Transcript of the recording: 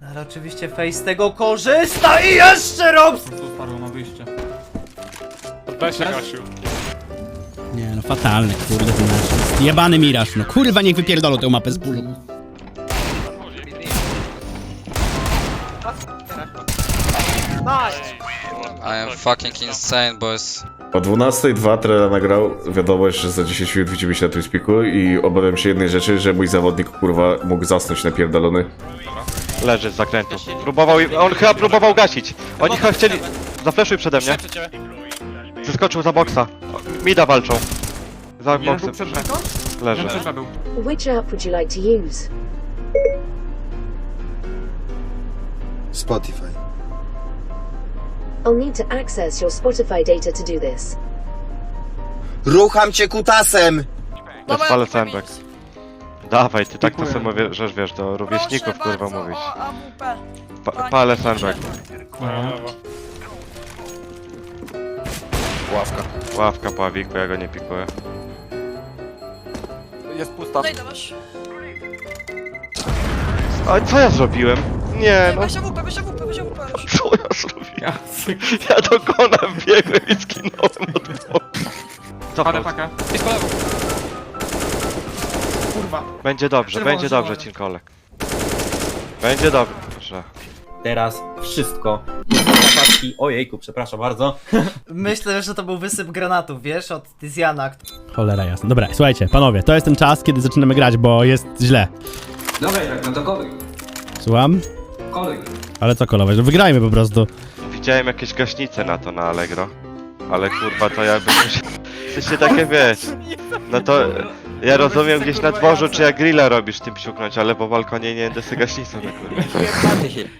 Ale oczywiście Face z tego korzysta i jeszcze Robs! Tu spadło na wyjście. Daj się Kasiu. Nie no, fatalny, kurde, ten nasz. Jest Jebany miraż, no kurwa, niech wypierdolą tę mapę z bólu. I am fucking insane, boys. O 12.02 Trela nagrał wiadomość, że za 10 minut widzimy się na tym spiku i obawiam się jednej rzeczy, że mój zawodnik kurwa mógł zasnąć napierdolony. Leży z zakrętu. Próbował, on chyba próbował gasić. Oni chyba chcieli... Zafleszuj przede mnie. Zeskoczył za boksa. Mida walczą. Za boksem. Leży. Był. Which app would you like to use? Spotify. I'll need to access your Spotify data to do this. Rucham cię kutasem! Spalę sandbag. Dawaj, ty tak to sobie mówię, że wiesz, do rówieśników kurwa mówić. Pa palę sandbag. Ławka. Ławka po awiku, ja go nie pikuję. Jest pusta. No i dawasz. A co ja zrobiłem? Nie no, Weź AWP, weź AWP, weź AWP już. co ja zrobiłem? Ja do kona biegłem i skinąłem od boku. Co Padę pakę. Jest po lewo. Kurwa. Będzie dobrze, będzie dobrze, czerwony. cinkolek. Będzie dobrze. Teraz wszystko. Ojejku, przepraszam bardzo. Myślę, że to był wysyp granatów, wiesz, od Tyzjana. Cholera jasna. Dobra, słuchajcie, panowie, to jest ten czas, kiedy zaczynamy grać, bo jest źle. Dobra, jak no to kolej. Słucham? Kolej. Ale co kolować, no wygrajmy po prostu. Widziałem jakieś gaśnice na to na Allegro. Ale kurwa to jakby coś... Coś się takie wiesz. No to ja rozumiem gdzieś na dworzu czy jak grilla robisz tym psiuknąć, ale po balkonie nie będę sobie gaśnicą na kurwa.